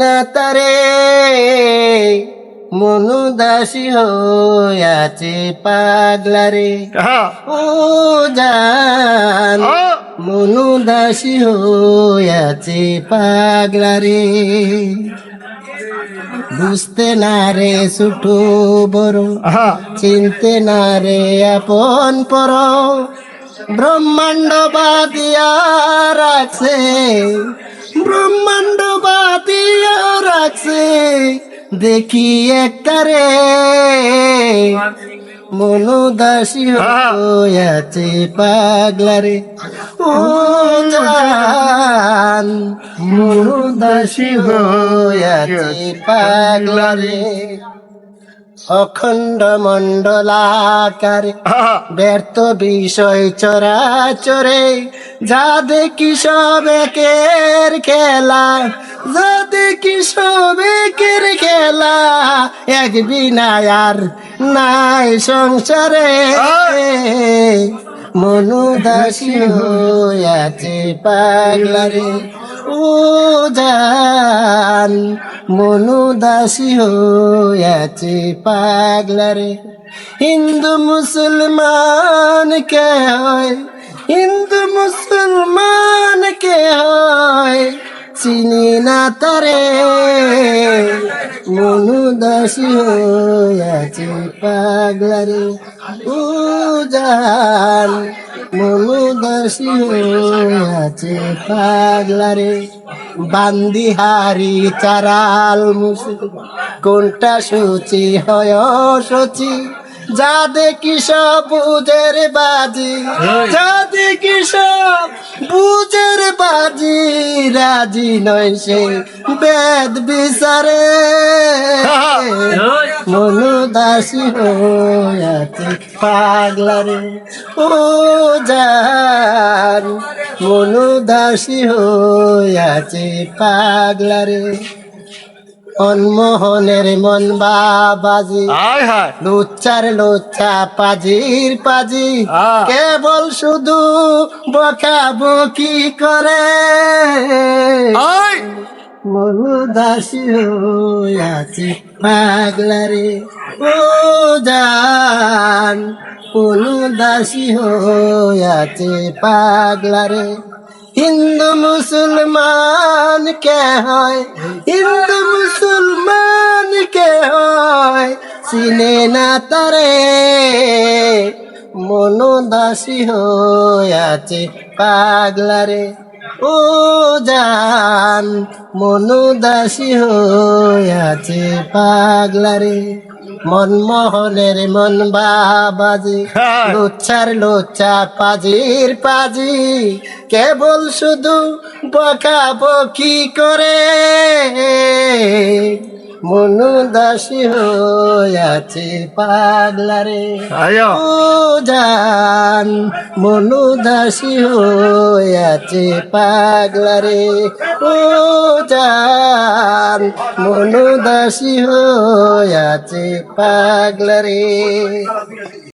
না তারে মনু দাসী হইয়াছে পাগলারে। ও জান মনু দাসী হইয়াছে পাগলারে। বুঝতে না রে ছুটু বড় চিনতে না রে আপন পর ব্রহ্মাণ্ড বাদিয়া রাখছে। দেখি একটারে মনু দাসী হইয়াছে পাগলারে ও জান মনু দাসী হইয়াছে পাগলারে অখণ্ড মণ্ডলাকারে হ্যাঁ। ব্যর্থ বিষয় চরাচরে যা দেখি সব একের খেলা। যা দেখি সব খেলা এক বিনায়ার নাই সংসারে। মনু দাসী হইয়াছে পাগলারে। ও জান মনু দাসী হইয়াছে পাগলারে। হিন্দু মুসলমান কে হয়? হিন্দু মুসলমান কে হয়? চিনি না তারে মনু দাসী হইয়াছে পাগলারে। ও জান মনু দাসী হইয়াছে পাগলারে। বান্দি হারি চারাল মুসি কোনটা সূচি হয় সচি যা দেখি সব বুঝের বাজি যা দেখি সব বাজি রাজি নয় সে বেদ বিচারে। মনু দাসী হয়াতে পাগলারে ও যার মনু দাসী হইয়াছে পাগলারে অনমোহনের মন বাবাজি। হায় লুচ্চার লুচ্চা পাজির পাজি। কেবল শুধু বকা বকি করে? মনু দাসী হইয়াছে পাগলারে। ও জান মনু দাসী হইয়াছে পাগলারে। হিন্দু মুসলমান কে হয়? হিন্দু মুসলমান কে হয়? চিনে না তারে। মনোদাসী হয়ে আছে পাগলারে। ও জান মনু দাসী হইয়াছে পাগলারে। মনমোহনের মন বাবাজি লুচ্ছার লোচ্ছার লোচ্চা পাজির পাজি। কেবল শুধু বকা বকি করে। মনু দাসী হইয়াছে পাগলারে ও জান মনু দাসী হইয়াছে পাগলারে ও জান মনু দাসী হইয়াছে পাগলারে